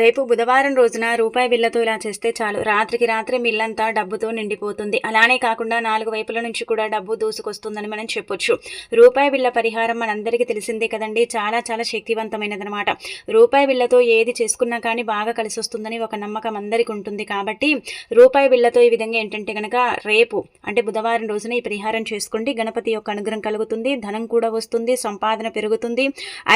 రేపు బుధవారం రోజున రూపాయి బిల్లతో ఇలా చేస్తే చాలు. రాత్రికి రాత్రి మిల్లంతా డబ్బుతో నిండిపోతుంది. అలానే కాకుండా నాలుగు వైపుల నుంచి కూడా డబ్బు దూసుకొస్తుందని మనం చెప్పొచ్చు. రూపాయి బిల్ల పరిహారం మనందరికీ తెలిసిందే కదండి. చాలా చాలా శక్తివంతమైనదనమాట రూపాయి బిల్లతో ఏది చేసుకున్నా కానీ బాగా కలిసి వస్తుందని ఒక నమ్మకం అందరికీ ఉంటుంది కాబట్టి రూపాయి బిల్లతో ఈ విధంగా ఏంటంటే కనుక రేపు అంటే బుధవారం రోజున ఈ పరిహారం చేసుకోండి. గణపతి యొక్క అనుగ్రహం కలుగుతుంది ధనం కూడా వస్తుంది సంపాదన పెరుగుతుంది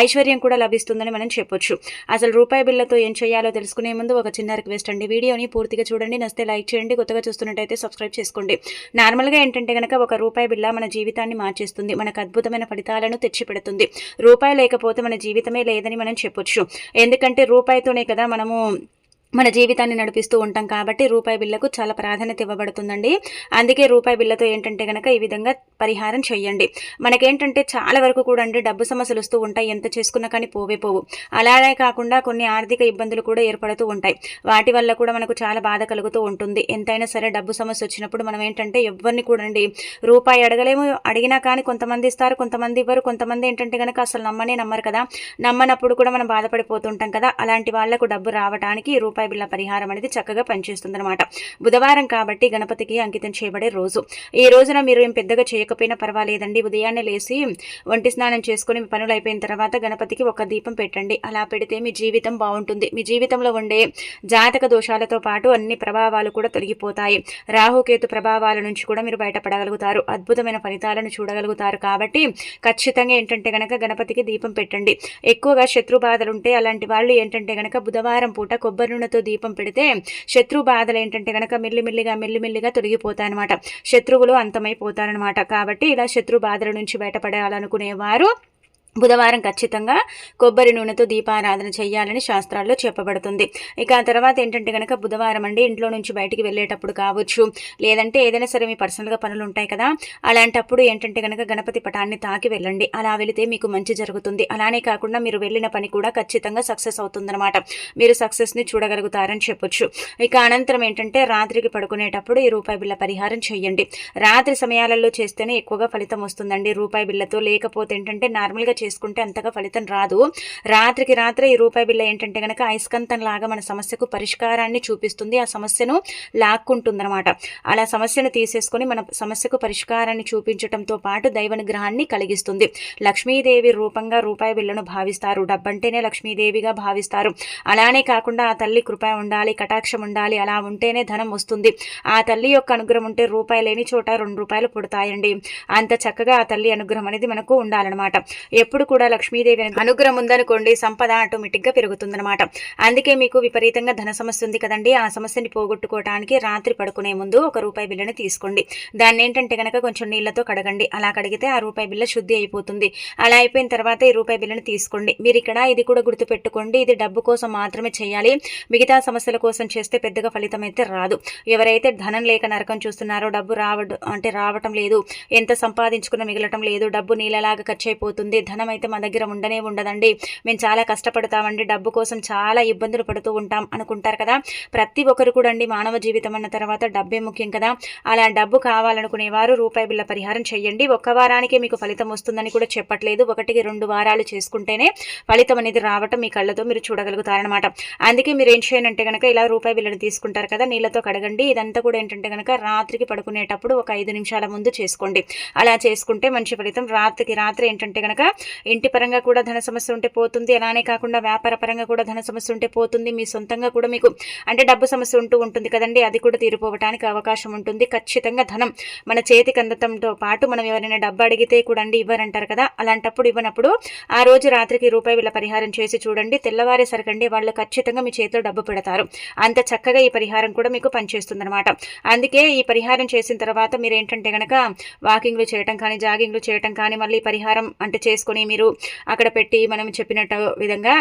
ఐశ్వర్యం కూడా లభిస్తుందని మనం చెప్పొచ్చు. అసలు రూపాయి బిళ్ళతో ఏం చేయాలి? తెలుసుకునే ముందు ఒక చిన్న రిక్వెస్ట్ అండి. వీడియోని పూర్తిగా చూడండి. నస్తే లైక్ చేయండి. కొత్తగా చూస్తున్నట్టయితే సబ్స్క్రైబ్ చేసుకోండి. నార్మల్గా ఏంటంటే కనుక ఒక రూపాయి బిల్ల మన జీవితాన్ని మార్చేస్తుంది. మనకు అద్భుతమైన ఫలితాలను తెచ్చిపెడుతుంది. రూపాయి లేకపోతే మన జీవితమే లేదని మనం చెప్పొచ్చు. ఎందుకంటే రూపాయితోనే కదా మనము మన జీవితాన్ని నడిపిస్తూ ఉంటాం కాబట్టి రూపాయి బిల్లకు చాలా ప్రాధాన్యత ఇవ్వబడుతుందండి. అందుకే రూపాయి బిల్లతో ఏంటంటే కనుక ఈ విధంగా పరిహారం చేయండి మనకేంటంటే చాలా వరకు కూడా అండి డబ్బు సమస్యలు వస్తూ ఉంటాయి ఎంత చేసుకున్నా కానీ పోవే పోవు. అలానే కాకుండా కొన్ని ఆర్థిక ఇబ్బందులు కూడా ఏర్పడుతూ ఉంటాయి. వాటి వల్ల కూడా మనకు చాలా బాధ కలుగుతూ ఉంటుంది. ఎంతైనా సరే డబ్బు సమస్య వచ్చినప్పుడు మనం ఏంటంటే ఎవరిని కూడా అండి రూపాయి అడగలేము. అడిగినా కానీ కొంతమంది ఇస్తారు కొంతమంది ఇవ్వరు. కొంతమంది ఏంటంటే కనుక అసలు నమ్మనే నమ్మరు కదా. నమ్మనప్పుడు కూడా మనం బాధపడిపోతుంటాం కదా. అలాంటి వాళ్ళకు డబ్బు రావడానికి రూపాయి రూపాయి బిళ్ళ పరిహారం అనేది చక్కగా పనిచేస్తుందన్నమాట. బుధవారం కాబట్టి గణపతికి అంకితం చేయబడే రోజు. ఈ రోజున మీరు ఏం పెద్దగా చేయకపోయినా పర్వాలేదండి. ఉదయాన్నే లేచి వంటి స్నానం చేసుకుని మీ పనులు అయిపోయిన తర్వాత గణపతికి ఒక దీపం పెట్టండి. అలా పెడితే మీ జీవితం బాగుంటుంది. మీ జీవితంలో ఉండే జాతక దోషాలతో పాటు అన్ని ప్రభావాలు కూడా తొలగిపోతాయి. రాహుకేతు ప్రభావాల నుంచి కూడా మీరు బయటపడగలుగుతారు. అద్భుతమైన ఫలితాలను చూడగలుగుతారు కాబట్టి ఖచ్చితంగా ఏంటంటే గనక గణపతికి దీపం పెట్టండి. ఎక్కువగా శత్రు బాధలు ఉంటే అలాంటి వాళ్ళు ఏంటంటే గనక బుధవారం పూట కొబ్బరి నూనె నూనెతో దీపం పెడితే శత్రు బాధలు ఏంటంటే కనుక మెల్లిమెల్లిగా మెల్లిమెల్లిగా తొలగిపోతాయన్నమాట. శత్రువులు అంతమైపోతారనమాట కాబట్టి ఇలా శత్రు బాధల నుంచి బయటపడాలనుకునే వారు బుధవారం ఖచ్చితంగా కొబ్బరి నూనెతో దీపారాధన చేయాలని శాస్త్రాల్లో చెప్పబడుతుంది. ఇక ఆ తర్వాత ఏంటంటే కనుక బుధవారం అండి ఇంట్లో నుంచి బయటికి వెళ్ళేటప్పుడు కావచ్చు లేదంటే ఏదైనా సరే మీ పర్సనల్గా పనులు ఉంటాయి కదా అలాంటప్పుడు ఏంటంటే కనుక గణపతి పటాన్ని తాకి వెళ్ళండి. అలా వెళితే మీకు మంచి జరుగుతుంది. అలానే కాకుండా మీరు వెళ్ళిన పని కూడా ఖచ్చితంగా సక్సెస్ అవుతుందన్నమాట. మీరు సక్సెస్ని చూడగలుగుతారని చెప్పొచ్చు. ఇక అనంతరం ఏంటంటే రాత్రికి పడుకునేటప్పుడు ఈ రూపాయి బిళ్ళ పరిహారం చేయండి. రాత్రి సమయాలలో చేస్తేనే ఎక్కువగా ఫలితం వస్తుందండి. రూపాయి బిళ్ళతో లేకపోతే ఏంటంటే నార్మల్గా చేసుకుంటే అంతగా ఫలితం రాదు. రాత్రికి రాత్రి ఈ రూపాయి బిల్ల ఏంటంటే కనుక అయస్కంతం లాగా మన సమస్యకు పరిష్కారాన్ని చూపిస్తుంది. ఆ సమస్యను లాక్కుంటుందన్నమాట. అలా సమస్యను తీసేసుకొని మన సమస్యకు పరిష్కారాన్ని చూపించడంతో పాటు దైవనుగ్రహాన్ని కలిగిస్తుంది. లక్ష్మీదేవి రూపంగా రూపాయి బిల్లను భావిస్తారు. డబ్బంటేనే లక్ష్మీదేవిగా భావిస్తారు. అలానే కాకుండా ఆ తల్లి కృప ఉండాలి కటాక్షం ఉండాలి అలా ఉంటేనే ధనం వస్తుంది. ఆ తల్లి యొక్క అనుగ్రహం ఉంటే రూపాయి లేని చోట రెండు రూపాయలు పుడతాయండి. అంత చక్కగా ఆ తల్లి అనుగ్రహం అనేది మనకు ఉండాలన్నమాట. ఎప్పుడు కూడా లక్ష్మీదేవి అనుగ్రహం ఉందనుకోండి సంపద ఆటోమేటిక్గా పెరుగుతుందన్నమాట. అందుకే మీకు విపరీతంగా ధన సమస్య ఉంది కదండి ఆ సమస్యని పోగొట్టుకోవడానికి రాత్రి పడుకునే ముందు ఒక రూపాయి బిల్లని తీసుకోండి. దాన్ని ఏంటంటే కనుక కొంచెం నీళ్ళతో కడగండి. అలా కడిగితే ఆ రూపాయి బిల్ల శుద్ధి అయిపోతుంది. అలా అయిపోయిన తర్వాత ఈ రూపాయి బిల్లని తీసుకోండి. మీరు ఇక్కడ ఇది కూడా గుర్తుపెట్టుకోండి ఇది డబ్బు కోసం మాత్రమే చేయాలి. మిగతా సమస్యల కోసం చేస్తే పెద్దగా ఫలితం అయితే రాదు. ఎవరైతే ధనం లేక నరకం చూస్తున్నారో డబ్బు రావడం అంటే రావటం లేదు ఎంత సంపాదించుకున్న మిగలటం లేదు డబ్బు నీళ్ళలాగా ఖర్చు అయిపోతుంది ధనం అయితే మా దగ్గర ఉండనే ఉండదండి. మేము చాలా కష్టపడతామండి. డబ్బు కోసం చాలా ఇబ్బందులు పడుతూ ఉంటాం అనుకుంటారు కదా. ప్రతి ఒక్కరు కూడా అండి మానవ జీవితం అన్న తర్వాత డబ్బే ముఖ్యం కదా. అలా డబ్బు కావాలనుకునే వారు రూపాయి బిళ్ళ పరిహారం చేయండి. ఒక్క వారానికే మీకు ఫలితం వస్తుందని కూడా చెప్పట్లేదు. ఒకటికి రెండు వారాలు చేసుకుంటేనే ఫలితం అనేది రావటం మీ కళ్ళతో మీరు చూడగలుగుతారనమాట అందుకే మీరు ఏం చేయనంటే కనుక ఇలా రూపాయి బిళ్ళను తీసుకుంటారు కదా నీళ్ళతో కడగండి. ఇదంతా కూడా ఏంటంటే కనుక రాత్రికి పడుకునేటప్పుడు ఒక ఐదు నిమిషాల ముందు చేసుకోండి. అలా చేసుకుంటే మంచి ఫలితం రాత్రికి రాత్రి ఏంటంటే కనుక ఇంటి పరంగా కూడా ధన సమస్య ఉంటే పోతుంది. అలానే కాకుండా వ్యాపార పరంగా కూడా ధన సమస్య ఉంటే పోతుంది. మీ సొంతంగా కూడా మీకు అంటే డబ్బు సమస్య ఉంటూ ఉంటుంది కదండి. అది కూడా తీరిపోవడానికి అవకాశం ఉంటుంది. ఖచ్చితంగా ధనం మన చేతికి అందటంతో పాటు మనం ఎవరైనా డబ్బు అడిగితే కూడా అండి ఇవ్వరంటారు కదా. అలాంటప్పుడు ఇవ్వనప్పుడు ఆ రోజు రాత్రికి రూపాయి వీళ్ళ పరిహారం చేసి చూడండి. తెల్లవారేసరికండి వాళ్ళు ఖచ్చితంగా మీ చేతిలో డబ్బు పెడతారు. అంత చక్కగా ఈ పరిహారం కూడా మీకు పనిచేస్తుంది అనమాట అందుకే ఈ పరిహారం చేసిన తర్వాత మీరు ఏంటంటే కనుక వాకింగ్లు చేయటం కానీ జాగింగ్లు చేయటం కానీ మళ్ళీ పరిహారం అంటే చేసుకొని మీరు అక్కడ పెట్టి మనం చెప్పినట్టు విధంగా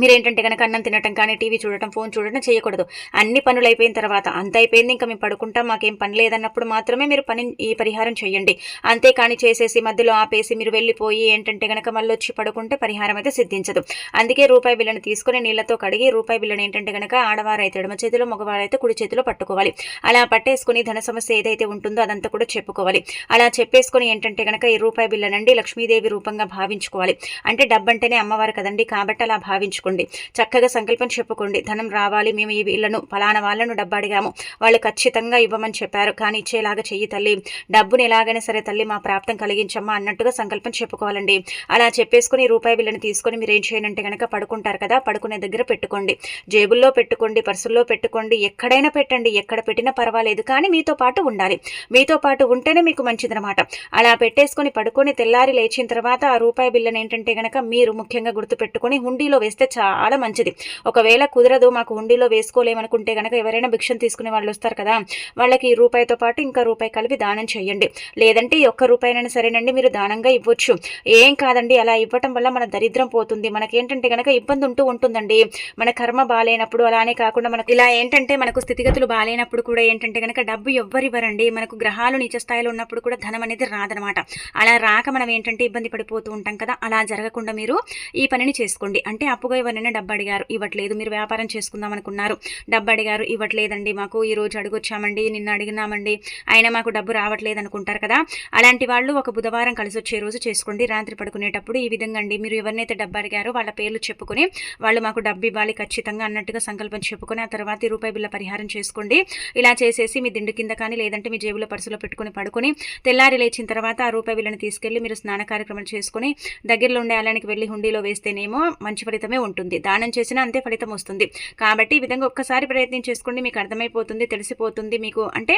మీరేంటంటే కనుక అన్నం తినటం కానీ టీవీ చూడటం ఫోన్ చూడటం చేయకూడదు. అన్ని పనులు అయిపోయిన తర్వాత అంత అయిపోయింది ఇంకా మేము పడుకుంటాం మాకేం పని లేదన్నప్పుడు మాత్రమే మీరు పని ఈ పరిహారం చేయండి. అంతేకాని చేసేసి మధ్యలో ఆపేసి మీరు వెళ్ళిపోయి ఏంటంటే కనుక మళ్ళీ వచ్చి పడుకుంటే పరిహారం అయితే సిద్ధించదు. అందుకే రూపాయి బిల్లను తీసుకుని నీళ్ళతో కడిగి రూపాయి బిల్లను ఏంటంటే కనుక ఆడవారు అయితే ఎడమ చేతిలో మగవారు అయితే కుడి చేతిలో పట్టుకోవాలి. అలా పట్టేసుకుని ధన సమస్య ఏదైతే ఉంటుందో అదంతా కూడా చెప్పుకోవాలి. అలా చెప్పేసుకుని ఏంటంటే కనుక ఈ రూపాయి బిల్లనండి లక్ష్మీదేవి రూపంగా భావించుకోవాలి. అంటే డబ్బంటేనే అమ్మవారు కదండి కాబట్టి అలా భావించుకోవాలి చెప్పుకోండి. చక్కగా సంకల్పం చెప్పుకోండి. ధనం రావాలి మేము ఈ వీళ్ళను ఫలానా వాళ్ళను డబ్బు అడిగాము వాళ్ళు ఖచ్చితంగా ఇవ్వమని చెప్పారు. కానీ ఇచ్చేలాగా చెయ్యి తల్లి. డబ్బుని ఎలాగైనా సరే తల్లి మా ప్రాప్తం కలిగించమ్మా అన్నట్టుగా సంకల్పం చెప్పుకోవాలండి. అలా చెప్పేసుకుని రూపాయి బిల్లుని తీసుకొని మీరు ఏం చేయాలంటే కనుక పడుకుంటారు కదా పడుకునే దగ్గర పెట్టుకోండి. జేబుల్లో పెట్టుకోండి పర్సుల్లో పెట్టుకోండి. ఎక్కడైనా పెట్టండి. ఎక్కడ పెట్టినా పర్వాలేదు. కానీ మీతో పాటు ఉండాలి. మీతో పాటు ఉంటేనే మీకు మంచిదనమాట. అలా పెట్టేసుకొని పడుకొని తెల్లారి లేచిన తర్వాత ఆ రూపాయి బిల్లుని ఏంటంటే గనక మీరు ముఖ్యంగా గుర్తుపెట్టుకొని హుండీలో వేస్తే చాలా మంచిది. ఒకవేళ కుదరదు మాకు హుండీలో వేసుకోలేమనుకుంటే గనక ఎవరైనా భిక్షం తీసుకునే వాళ్ళు వస్తారు కదా వాళ్ళకి ఈ రూపాయితో పాటు ఇంకా రూపాయి కలిపి దానం చేయండి. లేదంటే ఈ ఒక్క రూపాయినైనా సరేనండి మీరు దానంగా ఇవ్వచ్చు. ఏం కాదండి అలా ఇవ్వటం వల్ల మన దరిద్రం పోతుంది. మనకేంటంటే కనుక ఇబ్బంది ఉంటూ ఉంటుందండి. మన కర్మ బాగాలేనప్పుడు అలానే కాకుండా మనకు ఇలా ఏంటంటే మనకు స్థితిగతులు బాగాలేనప్పుడు కూడా ఏంటంటే కనుక డబ్బు ఎవ్వరివ్వరండి. మనకు గ్రహాలు నీచ స్థాయిలో ఉన్నప్పుడు కూడా ధనం అనేది రాదనమాట. అలా రాక మనం ఏంటంటే ఇబ్బంది పడిపోతూ ఉంటాం కదా అలా జరగకుండా మీరు ఈ పనిని చేసుకోండి. అంటే అప్పుగా ఎవరైనా డబ్బు అడిగారు ఇవ్వట్లేదు మీరు వ్యాపారం చేసుకుందాం అనుకున్నారు. డబ్బు అడిగారు ఇవ్వట్లేదండి మాకు ఈ రోజు అడుగొచ్చామండి నిన్న అడిగినామండి అయినా మాకు డబ్బు రావట్లేదు అనుకుంటారు కదా. అలాంటి వాళ్ళు ఒక బుధవారం కలిసి వచ్చే రోజు చేసుకోండి. రాత్రి పడుకునేటప్పుడు ఈ విధంగా అండి. మీరు ఎవరినైతే డబ్బు అడిగారో వాళ్ళ పేర్లు చెప్పుకొని వాళ్ళు మాకు డబ్బు ఇవ్వాలి ఖచ్చితంగా అన్నట్టుగా సంకల్పం చెప్పుకొని ఆ తర్వాత రూపాయి బిల్ల పరిహారం చేసుకోండి. ఇలా చేసేసి మీ దిండు కింద కానీ లేదంటే మీ జేబులో పర్సులో పెట్టుకుని పడుకొని తెల్లారి లేచిన తర్వాత ఆ రూపాయి బిల్లని తీసుకెళ్ళి మీరు స్నాన కార్యక్రమం చేసుకుని దగ్గరలో ఉండే అలానికి వెళ్ళి హుండీలో వేస్తేనేమో మంచి ఫలితమే ఉంటుంది. ఉంటుంది. దానం చేసినా అంతే ఫలితం వస్తుంది. కాబట్టి ఈ విధంగా ఒక్కసారి ప్రయత్నం చేసుకోండి. మీకు అర్థమైపోతుంది తెలిసిపోతుంది. మీకు అంటే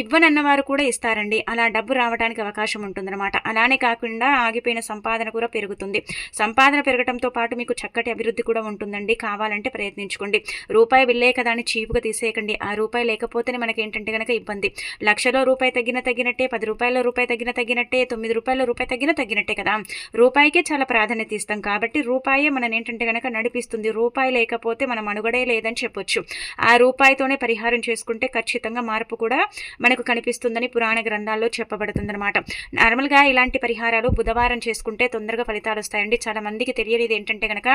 ఇవ్వనన్న వారు కూడా ఇస్తారండి. అలా డబ్బు రావడానికి అవకాశం ఉంటుందన్నమాట. అలానే కాకుండా ఆగిపోయిన సంపాదన కూడా పెరుగుతుంది. సంపాదన పెరగడంతో పాటు మీకు చక్కటి అభివృద్ధి కూడా ఉంటుందండి. కావాలంటే ప్రయత్నించుకోండి. రూపాయి బిల్లే కదా అని చీపుగా తీసేయకండి. ఆ రూపాయి లేకపోతేనే మనకి ఏంటంటే కనుక ఇబ్బంది. లక్షలో రూపాయి తగ్గిన తగ్గినట్టే పది రూపాయల రూపాయి తగ్గిన తగ్గినట్టే తొమ్మిది రూపాయల రూపాయి తగ్గిన తగ్గినట్టే కదా. రూపాయికే చాలా ప్రాధాన్యత ఇస్తాం. కాబట్టి రూపాయే మనం ఏంటంటే కనుక నడిపిస్తుంది. రూపాయి లేకపోతే మనం మనుగడే లేదని చెప్పొచ్చు. ఆ రూపాయితోనే పరిహారం చేసుకుంటే ఖచ్చితంగా మార్పు కూడా మనకు కనిపిస్తుందని పురాణ గ్రంథాల్లో చెప్పబడుతుందన్నమాట. నార్మల్గా ఇలాంటి పరిహారాలు బుధవారం చేసుకుంటే తొందరగా ఫలితాలు వస్తాయండి. చాలా మందికి తెలియనిది ఏంటంటే కనుక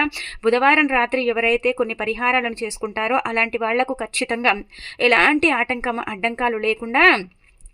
బుధవారం రాత్రి ఎవరైతే కొన్ని పరిహారాలను చేసుకుంటారో అలాంటి వాళ్ళకు ఖచ్చితంగా ఎలాంటి ఆటంకం అడ్డంకాలు లేకుండా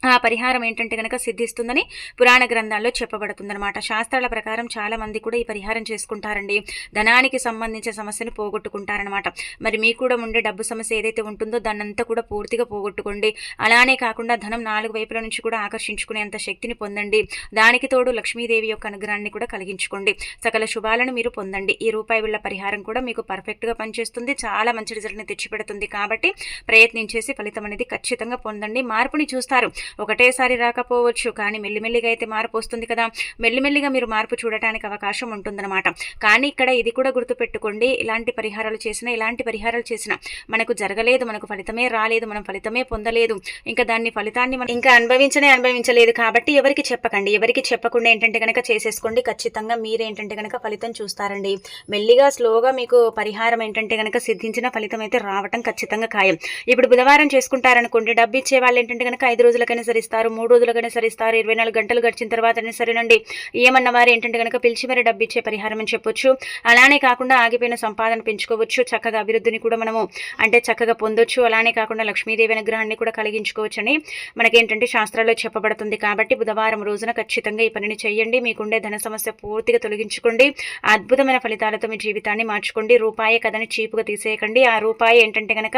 ఆ పరిహారం ఏంటంటే కనుక సిద్ధిస్తుందని పురాణ గ్రంథాల్లో చెప్పబడుతుందన్నమాట. శాస్త్రాల ప్రకారం చాలా మంది కూడా ఈ పరిహారం చేసుకుంటారండి. ధనానికి సంబంధించిన సమస్యను పోగొట్టుకుంటారనమాట మరి మీకు కూడా ఉండే డబ్బు సమస్య ఏదైతే ఉంటుందో దాన్నంతా కూడా పూర్తిగా పోగొట్టుకోండి. అలానే కాకుండా ధనం నాలుగు వైపుల నుంచి కూడా ఆకర్షించుకునేంత శక్తిని పొందండి. దానికి తోడు లక్ష్మీదేవి యొక్క అనుగ్రహాన్ని కూడా కలిగించుకోండి. సకల శుభాలను మీరు పొందండి. ఈ రూపాయి వీళ్ళ పరిహారం కూడా మీకు పర్ఫెక్ట్గా పనిచేస్తుంది. చాలా మంచి రిజల్ట్ని తెచ్చిపెడుతుంది కాబట్టి ప్రయత్నించేసి ఫలితం అనేది ఖచ్చితంగా పొందండి. మార్పుని చూస్తారు. ఒకటేసారి రాకపోవచ్చు కానీ మెల్లిమెల్లిగా అయితే మార్పు వస్తుంది కదా. మెల్లిమెల్లిగా మీరు మార్పు చూడటానికి అవకాశం ఉంటుందన్నమాట. కానీ ఇక్కడ ఇది కూడా గుర్తుపెట్టుకోండి ఇలాంటి పరిహారాలు చేసినా ఇలాంటి పరిహారాలు చేసినా మనకు జరగలేదు మనకు ఫలితమే రాలేదు మనం ఫలితమే పొందలేదు. ఇంకా దాన్ని ఫలితాన్ని మనం ఇంకా అనుభవించనే అనుభవించలేదు కాబట్టి ఎవరికి చెప్పకండి. ఎవరికి చెప్పకుండా ఏంటంటే కనుక చేసేసుకోండి. ఖచ్చితంగా మీరేంటంటే కనుక ఫలితం చూస్తారండి. మెల్లిగా స్లోగా మీకు పరిహారం ఏంటంటే కనుక సిద్ధించిన ఫలితం అయితే రావటం ఖచ్చితంగా ఖాయం. ఇప్పుడు బుధవారం చేసుకుంటారనుకోండి డబ్బు ఇచ్చే వాళ్ళు ఏంటంటే కనుక ఐదు రోజులకైనా సరే ఇస్తారు మూడు రోజులుగానే సరే ఇస్తారు ఇరవై నాలుగు గంటలు గడిచిన తర్వాతనే సరేనండి. ఏమన్న వారు ఏంటంటే కనుక పిలిచి మరి డబ్బు ఇచ్చే పరిహారం అని చెప్పొచ్చు. అలానే కాకుండా ఆగిపోయిన సంపాదన పెంచుకోవచ్చు చక్కగా అభివృద్ధిని కూడా మనము అంటే చక్కగా పొందొచ్చు. అలానే కాకుండా లక్ష్మీదేవి అనుగ్రహాన్ని కూడా కలిగించుకోవచ్చని మనకేంటంటే శాస్త్రాల్లో చెప్పబడుతుంది కాబట్టి బుధవారం రోజున ఖచ్చితంగా ఈ పనిని చేయండి. మీకుండే ధన సమస్య పూర్తిగా తొలగించుకోండి. అద్భుతమైన ఫలితాలతో మీ జీవితాన్ని మార్చుకోండి. రూపాయి కథని చీపుగా తీసేయకండి. ఆ రూపాయి ఏంటంటే కనుక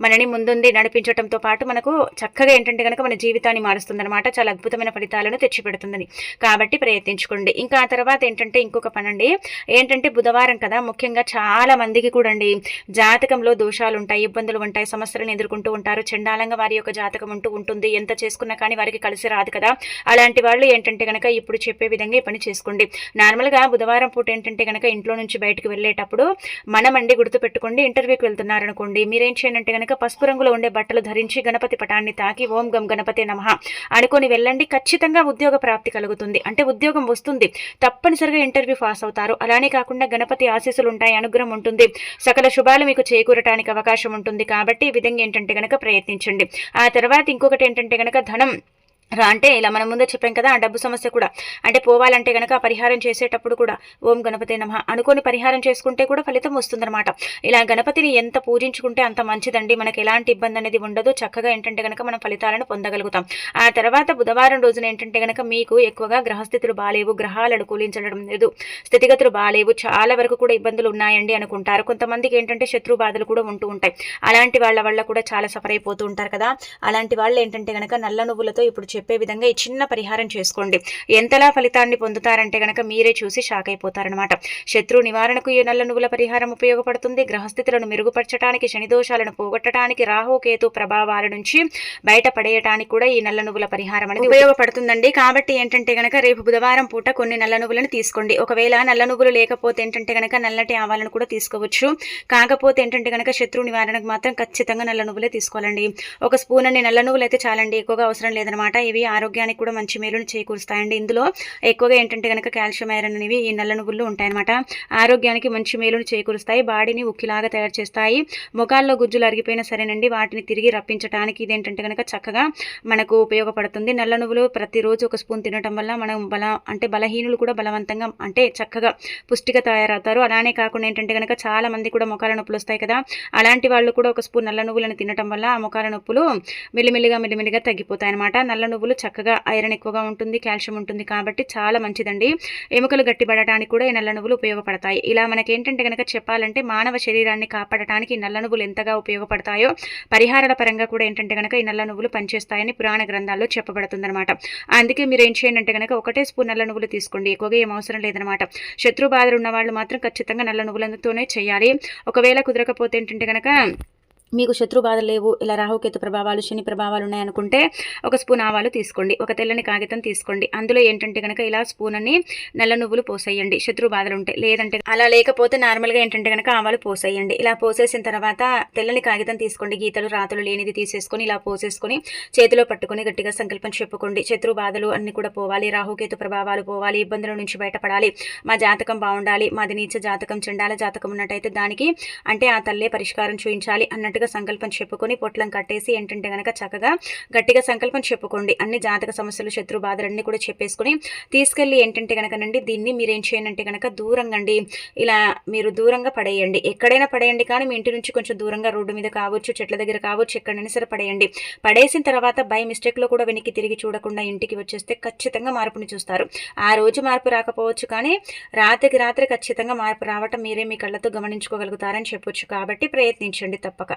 మనని ముందుంది నడిపించడంతో పాటు మనకు చక్కగా ఏంటంటే కనుక మన జీవితం జీవితాన్ని మారుస్తుందన్నమాట. చాలా అద్భుతమైన ఫలితాలను తెచ్చిపెడుతుందని. కాబట్టి ప్రయత్నించుకోండి. ఇంకా ఆ తర్వాత ఏంటంటే ఇంకొక పనండి. ఏంటంటే బుధవారం కదా ముఖ్యంగా చాలా మందికి కూడా అండి జాతకంలో దోషాలు ఉంటాయి ఇబ్బందులు ఉంటాయి సమస్యలను ఎదుర్కొంటూ ఉంటారు. చండాలంగా వారి యొక్క జాతకం ఉంటూ ఉంటుంది. ఎంత చేసుకున్నా కానీ వారికి కలిసి రాదు కదా. అలాంటి వాళ్ళు ఏంటంటే కనుక ఇప్పుడు చెప్పే విధంగా ఈ పని చేసుకోండి. నార్మల్గా బుధవారం పూట ఏంటంటే కనుక ఇంట్లో నుంచి బయటకు వెళ్ళేటప్పుడు మనమండి గుర్తుపెట్టుకోండి ఇంటర్వ్యూకి వెళ్తున్నారనుకోండి మీరేం చేయండి కనుక పసుపు రంగులో ఉండే బట్టలు ధరించి గణపతి పటాన్ని తాకి ఓం గం గణపతి నమ. అనుకొని వెళ్ళండి ఖచ్చితంగా ఉద్యోగ ప్రాప్తి కలుగుతుంది. అంటే ఉద్యోగం వస్తుంది తప్పనిసరిగా ఇంటర్వ్యూ పాస్ అవుతారు. అలానే కాకుండా గణపతి ఆశీస్సులు ఉంటాయి అనుగ్రహం ఉంటుంది. సకల శుభాలు మీకు చేకూరటానికి అవకాశం ఉంటుంది. కాబట్టి ఈ విధంగా ఏంటంటే గనక ప్రయత్నించండి. ఆ తర్వాత ఇంకొకటి ఏంటంటే గనక ధనం. రా అంటే ఇలా మనం ముందే చెప్పాం కదా ఆ డబ్బు సమస్య కూడా. అంటే పోవాలంటే గనక ఆ పరిహారం చేసేటప్పుడు కూడా ఓం గణపతి నమ అనుకొని పరిహారం చేసుకుంటే కూడా ఫలితం వస్తుందన్నమాట. ఇలా గణపతిని ఎంత పూజించుకుంటే అంత మంచిదండి. మనకి ఎలాంటి ఇబ్బంది అనేది ఉండదు. చక్కగా ఏంటంటే గనక మనం ఫలితాలను పొందగలుగుతాం. ఆ తర్వాత బుధవారం రోజున ఏంటంటే గనక మీకు ఎక్కువగా గ్రహస్థితులు బాగాలేవు గ్రహాలు అనుకూలించడం లేదు. స్థితిగతులు బాగాలేవు చాలా వరకు కూడా ఇబ్బందులు ఉన్నాయండి అనుకుంటారు. కొంతమందికి ఏంటంటే శత్రు బాధలు కూడా ఉంటూ ఉంటాయి. అలాంటి వాళ్ళ వల్ల కూడా చాలా సఫర్ అయిపోతూ ఉంటారు కదా. అలాంటి వాళ్ళు ఏంటంటే గనక నల్ల నువ్వులతో ఇప్పుడు చెప్పే విధంగా ఈ చిన్న పరిహారం చేసుకోండి. ఎంతలా ఫలితాన్ని పొందుతారంటే గనక మీరే చూసి షాక్ అయిపోతారనమాట శత్రు నివారణకు ఈ నల్ల నువ్వుల పరిహారం ఉపయోగపడుతుంది? గ్రహస్థితులను మెరుగుపరచడానికి శని దోషాలను పోగొట్టడానికి రాహుకేతు ప్రభావాల నుంచి బయటపడేయటానికి కూడా ఈ నల్ల నువ్వుల పరిహారం అనేది ఉపయోగపడుతుందండి. కాబట్టి ఏంటంటే గనక రేపు బుధవారం పూట కొన్ని నల్ల నువ్వులను తీసుకోండి. ఒకవేళ నల్ల నువ్వులు లేకపోతే ఏంటంటే గనక నల్లటి ఆవాలను కూడా తీసుకోవచ్చు. కాకపోతే ఏంటంటే గనక శత్రు నివారణకు మాత్రం ఖచ్చితంగా నల్ల నువ్వులే తీసుకోవాలండి. ఒక స్పూన్ అన్ని నల్ల నువ్వులు అయితే చాలండి. ఎక్కువగా అవసరం లేదనమాట ఇవి ఆరోగ్యానికి కూడా మంచి మేలును చేకూరుస్తాయండి. ఇందులో ఎక్కువగా ఏంటంటే కనుక కాల్షియం ఐరన్ అనేవి ఈ నల్ల నువ్వులు ఉంటాయన్నమాట. ఆరోగ్యానికి మంచి మేలును చేకూరుస్తాయి. బాడీని ఉక్కిలాగా తయారు చేస్తాయి. ముఖాల్లో గుజ్జులు అరిగిపోయినా సరేనండి. వాటిని తిరిగి రప్పించడానికి ఇదేంటంటే కనుక చక్కగా మనకు ఉపయోగపడుతుంది. నల్ల నువ్వులు ప్రతిరోజు ఒక స్పూన్ తినటం వల్ల మనం బల అంటే బలహీనులు కూడా బలవంతంగా అంటే చక్కగా పుష్టిగా తయారవుతారు. అలానే కాకుండా ఏంటంటే కనుక చాలా మంది కూడా ముఖాల నొప్పులు వస్తాయి కదా. అలాంటి వాళ్ళు కూడా ఒక స్పూన్ నల్ల నువ్వులను తినటం వల్ల ఆ ముఖాల నొప్పులు మెల్లిమెల్లిగా మెల్లిమెల్లిగా తగ్గిపోతాయి అనమాట నల్ల నువ్వులు చక్కగా ఐరన్ ఎక్కువగా ఉంటుంది కాల్షియం ఉంటుంది కాబట్టి చాలా మంచిదండి. ఎముకలు గట్టిపడటానికి కూడా ఈ నల్ల నువ్వులు ఉపయోగపడతాయి. ఇలా మనకి ఏంటంటే కనుక చెప్పాలంటే మానవ శరీరాన్ని కాపాడటానికి నల్ల నువ్వులు ఎంతగా ఉపయోగపడతాయో పరిహారాల పరంగా కూడా ఏంటంటే కనుక ఈ నల్ల నువ్వులు పనిచేస్తాయని పురాణ గ్రంథాల్లో చెప్పబడుతుందన్నమాట. అందుకే మీరు ఏం చేయండి అంటే కనుక ఒకటే స్పూన్ నల్ల నువ్వులు తీసుకోండి ఎక్కువగా ఏం అవసరం లేదనమాట శత్రు బాధలు ఉన్న వాళ్ళు మాత్రం ఖచ్చితంగా నల్ల నువ్వులతోనే చేయాలి. ఒకవేళ కుదరకపోతే ఏంటంటే కనుక మీకు శత్రు బాధలు లేవు ఇలా రాహుకేతు ప్రభావాలు శని ప్రభావాలు ఉన్నాయనుకుంటే ఒక స్పూన్ ఆవాలు తీసుకోండి ఒక తెల్లని కాగితం తీసుకోండి. అందులో ఏంటంటే కనుక ఇలా స్పూన్ అని నల్ల నువ్వులు పోసేయండి శత్రు బాధలు ఉంటాయి లేదంటే అలా లేకపోతే నార్మల్గా ఏంటంటే కనుక ఆవాలు పోసేయండి. ఇలా పోసేసిన తర్వాత తెల్లని కాగితం తీసుకోండి గీతలు రాతలు లేనిది తీసేసుకొని ఇలా పోసేసుకొని చేతిలో పట్టుకొని గట్టిగా సంకల్పం చెప్పుకోండి. శత్రు బాధలు అన్ని కూడా పోవాలి రాహుకేతు ప్రభావాలు పోవాలి ఇబ్బందుల నుంచి బయటపడాలి. మా జాతకం బాగుండాలి మాది నీచ జాతకం చెండాల జాతకం ఉన్నట్టయితే దానికి అంటే ఆ తల్లే పరిష్కారం చూపించాలి అన్నట్టుగా గట్టిగా సంకల్పం చెప్పుకొని పొట్లం కట్టేసి ఏంటంటే కనుక చక్కగా గట్టిగా సంకల్పం చెప్పుకోండి. అన్ని జాతక సమస్యలు శత్రు బాధలన్నీ కూడా చెప్పేసుకొని తీసుకెళ్ళి ఏంటంటే కనుకనండి దీన్ని మీరు ఏం చేయండి కనుక దూరంగా అండి ఇలా మీరు దూరంగా పడేయండి. ఎక్కడైనా పడేయండి కానీ మీ ఇంటి నుంచి కొంచెం దూరంగా రోడ్డు మీద కావచ్చు చెట్ల దగ్గర కావచ్చు ఎక్కడైనా సరే పడేయండి. పడేసిన తర్వాత బై మిస్టేక్లో కూడా వెనక్కి తిరిగి చూడకుండా ఇంటికి వచ్చేస్తే ఖచ్చితంగా మార్పుని చూస్తారు. ఆ రోజు మార్పు రాకపోవచ్చు కానీ రాత్రికి రాత్రి ఖచ్చితంగా మార్పు రావటం మీరే మీ కళ్ళతో గమనించుకోగలుగుతారని చెప్పొచ్చు. కాబట్టి ప్రయత్నించండి తప్పక.